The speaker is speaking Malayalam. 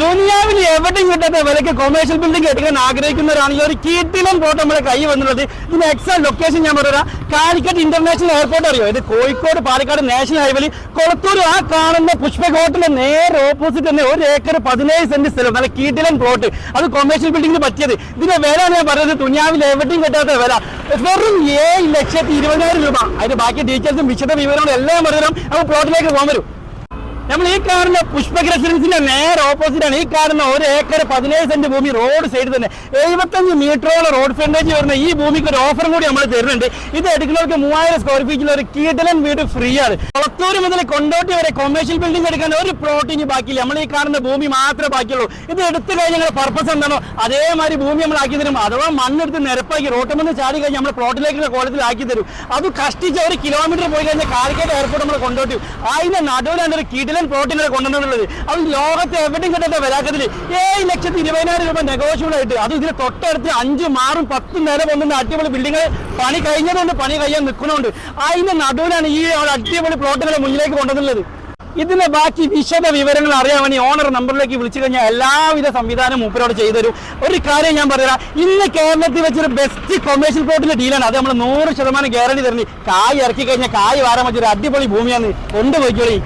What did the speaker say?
ദുനിയാവിൽ എവിടെയും കിട്ടാത്ത വിലക്ക് കൊമേഴ്ഷ്യൽ ബിൽഡിംഗ് എടുക്കാൻ ആഗ്രഹിക്കുന്നവരാണെങ്കിൽ ഒരു കീട്ടിലും പ്ലോട്ട് നമ്മുടെ കൈ വന്നുള്ളത് ഇതിന് എക്സാ ലൊക്കേഷൻ ഞാൻ പറയാം കാലിക്കറ്റ് ഇന്റർനാഷണൽ എയർപോർട്ട് അറിയോ? ഇത് കോഴിക്കോട് പാലക്കാട് നാഷണൽ ഹൈവേയിൽ കൊളത്തൂർ ആ കാണുന്ന പുഷ്പക ഹോട്ടലിന് നേരെ ഓപ്പോസിറ്റ് തന്നെ ഒരു ഏക്കർ പതിനേഴ് സെന്റ് സ്ഥലം. നല്ല കീട്ടിലൻ പ്ലോട്ട് അത് കൊമേഴ്ഷ്യൽ ബിൽഡിംഗിന് പറ്റിയത്. ഇതിന്റെ വില ഞാൻ പറയുന്നത് ദുനിയാവിൽ എവിടെയും കിട്ടാത്ത വില. വെറും ഏഴ് ലക്ഷത്തി ഇരുപതിനായിരം രൂപ. അതിന്റെ ബാക്കി ഡീറ്റെയിൽസും വിശദ വിവരങ്ങളും എല്ലാം പറഞ്ഞു നമുക്ക് പ്ലോട്ടിലേക്ക് പോകാൻ വരും. നമ്മൾ ഈ കാണുന്ന പുഷ്പക് റെസിഡൻസിന്റെ നേരെ ഓപ്പോസിറ്റ് ആണ് ഈ കാണുന്ന ഒരു ഏക്കർ പതിനേഴ് സെന്റ് ഭൂമി റോഡ് സൈഡ് തന്നെ. എഴുപത്തഞ്ച് മീറ്ററോളം റോഡ് ഫ്രണ്ടേജ് വരുന്ന ഈ ഭൂമിക്ക് ഒരു ഓഫറും കൂടി നമ്മൾ തരുന്നുണ്ട്. ഇത് എടുക്കുന്നവർക്ക് മൂവായിരം സ്ക്വയർ ഫീറ്റിൽ ഒരു കീടലൻ വീട് ഫ്രീ ആണ് കൊളത്തൂർ മുതൽ കൊണ്ടോട്ടി വരെ കൊമേഴ്ഷ്യൽ ബിൽഡിംഗ് എടുക്കാൻ ഒരു പ്ലോട്ടിന് ബാക്കിയില്ല. നമ്മൾ ഈ കാണുന്ന ഭൂമി മാത്രമേ ബാക്കിയുള്ളൂ. ഇത് എടുത്തു കഴിഞ്ഞാൽ ഞങ്ങളുടെ പർപ്പസ് എന്താണോ അതേമാതിരി ഭൂമി നമ്മൾ ആക്കി തരും. അഥവാ മണ്ണെടുത്ത് നിരപ്പാക്കി റോട്ടിൽ നിന്ന് ചാടി കഴിഞ്ഞാൽ നമ്മൾ പ്ലോട്ടിലേക്കുള്ള കോളത്തിൽ ആക്കി തരും. അത് കഷ്ടിച്ച് ഒരു കിലോമീറ്റർ പോയി കഴിഞ്ഞാൽ കാലിക്കറ്റ് എയർപോർട്ട് നമ്മൾ കൊണ്ടോട്ടി. അതിന്റെ നടുവിലാണ് ഒരു കിടിലൻ പ്ലോട്ടിനെ കൊണ്ടുവന്നുള്ളത് അത് ലോകത്തെ എവിടെയും കിട്ടാത്ത വരാക്കത്തിൽ ഏഴ് ലക്ഷത്തി ഇരുപതിനായിരം രൂപ നെഗോഷ്യബിൾ ആയിട്ട്. അത് ഇതിന് തൊട്ടടുത്ത് അഞ്ച് മാറും പത്തും നേരം ഒന്നും അടിപൊളി ബിൽഡിങ്ങൾ പണി കഴിഞ്ഞതുകൊണ്ട് പണി കഴിയാൻ നിൽക്കുന്നുണ്ട് അതിന്റെ നടുവിലാണ് ഈ അടിപൊളി പ്ലോട്ടുകളെ മുന്നിലേക്ക് കൊണ്ടുവന്നുള്ളത് ഇതിന്റെ ബാക്കി വിശദ വിവരങ്ങൾ അറിയാൻ വേണ്ടി ഓണർ നമ്പറിലേക്ക് വിളിച്ചു കഴിഞ്ഞാൽ എല്ലാവിധ സംവിധാനം മൂപ്പരോട് ചെയ്തു തരും ഒരു കാര്യം ഞാൻ പറയാം ഇന്ന് കേരളത്തിൽ വെച്ചൊരു ബെസ്റ്റ് കൊമേഴ്ഷ്യൽ പ്ലോട്ടിന്റെ ഡീലാണ് അത് നമ്മൾ നൂറ് ശതമാനം ഗ്യാരണ്ടി തരുന്നത്. കായ് ഇറക്കി കഴിഞ്ഞാൽ കായ് വാരാൻ വെച്ചൊരു അടിപൊളി ഭൂമിയാണ്. കൊണ്ടുപോയിക്കോളി.